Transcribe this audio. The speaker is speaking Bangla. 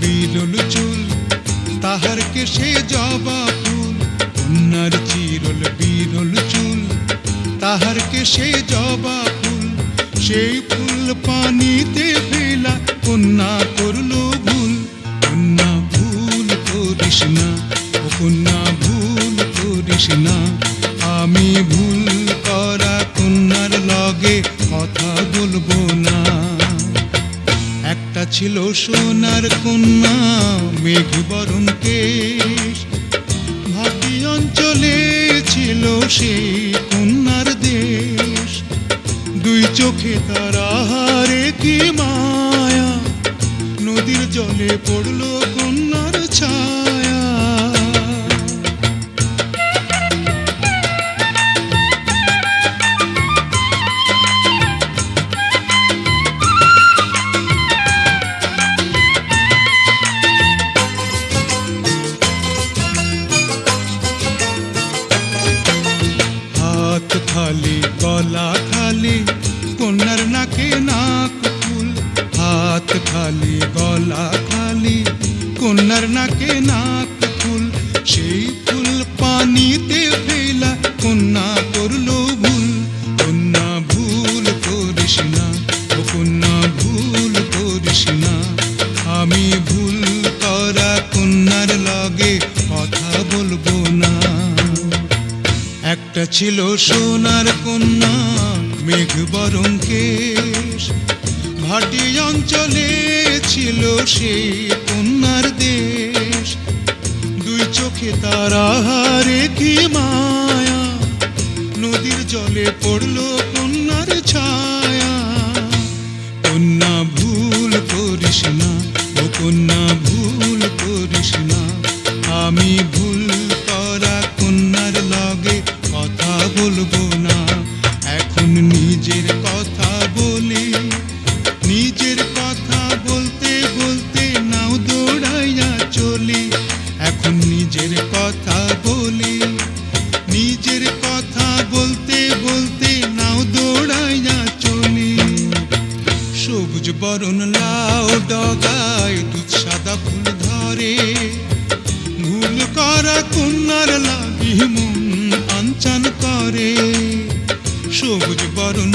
বিরল চুল, তাহার কেশে জবা ফুল কন্যার চিরল বিরল চুল, তাহার কেশে জবা ফুল, সেই ফুল পানিতে ফেলা কন্যা করল ভুল। কন্যা ভুল করিস না, ও কন্যা ভুল করিস না, আমি ভুল করা কন্যার লগে ছিল সোনার কন্যা মেঘবরণ কেশ। ভাটি অঞ্চলে ছিল সেই কন্যার দেশ। দুই চোখে তার আহারে কি মায়া। নদীর জলে পড়ল কন্যার ছায়া। খালি, গলা খালি, কন্যার নাকে নাক ফুল, সেই ফুল পানিতে ফেলা, কন্যা করল ভুল, কন্যা ভুল করিস না, ও কন্যা ভুল করিস না। আমি ভুল করা কন্যার লগে কথা বলব না। একটা ছিল সোনার কন্যা, মেঘ বরং কেশ ভাটি অঞ্চলে ছিল সেই কন্যার দেশ। দুই চোখে তারা হারে কি মায়া, নদীর জলে পড়ল কন্যার ছায়া। কন্যা ভুল করিস না, ও কন্যা ভুল করিস না, আমি ভুল বরণ লাউ ডগায় দুধ সাদা ফুল ধরে। ভুল করা কন্যার লাগি মন আঞ্চান করে। সবুজ বরণ